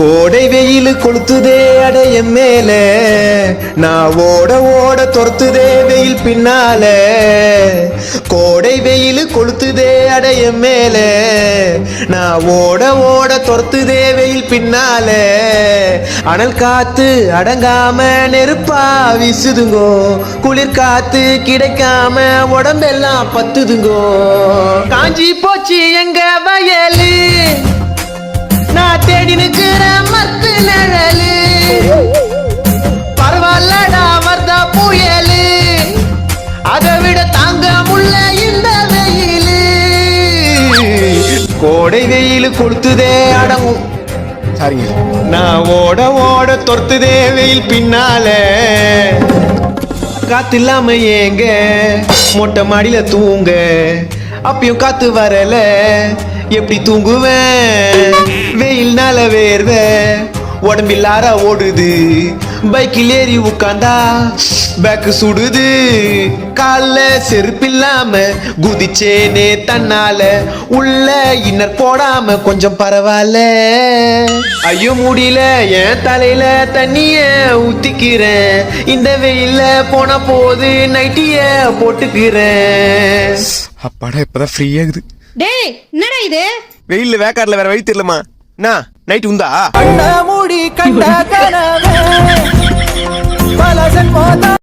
கோடை வெயில் கொளுத்துதே அடைய மேல. நான் ஓட ஓட துரத்துதே வெயில் பின்னால. கோடை வெயில் கொளுத்துதே அடைய மேல. நான் ஓட ஓட துரத்துதே வெயில் பின்னால. அனல் காத்து அடங்காம நெருப்பா விசுதுங்கோ. குளிர் காத்து கிடைக்காம உடம்பெல்லாம் பத்துதுங்கோ. காஞ்சி போச்சு எங்க வயல்? நிக்கிற மத்து நிழலு. பரவாயில்லடா வர்தா புயலு. அதை விட தாங்க முள்ள இந்த வெயிலு. கோடை வெயில் கொளுத்துதே சாரிங்க. நான் ஓட ஓட தொர்த்துதே வெயில் பின்னால. காத்து இல்லாம ஏங்க மொட்டை மாடியில தூங்க. அப்பயும் காத்து வரல. எப்படி தூங்குவேன்? வெயில்னால வேர்வ உடம்பில்லார ஓடுது. பைக்கில் ஏறி உட்காந்தா பேக்கு சுடுது. கால்ல செருப்பில்லாம குதிச்சேனே தன்னால. உள்ள இன்னர் போடாம கொஞ்சம் பரவாயில்ல ஐயோ முடியல. என் தலையில தண்ணிய ஊத்திக்கிறேன். இந்த வெயில்ல போன போது நைட்டிய போட்டுக்கிறேன். அப்பாடா இப்பதான் ஃப்ரீ ஆகுது. டேய் என்னடா இது? வெயில்ல வேக்காடுல வேற வழி தெரியலமா என்ன நைட் உண்டா? கண்ண மூடி கண்ட கனவே பல ஜென்மம்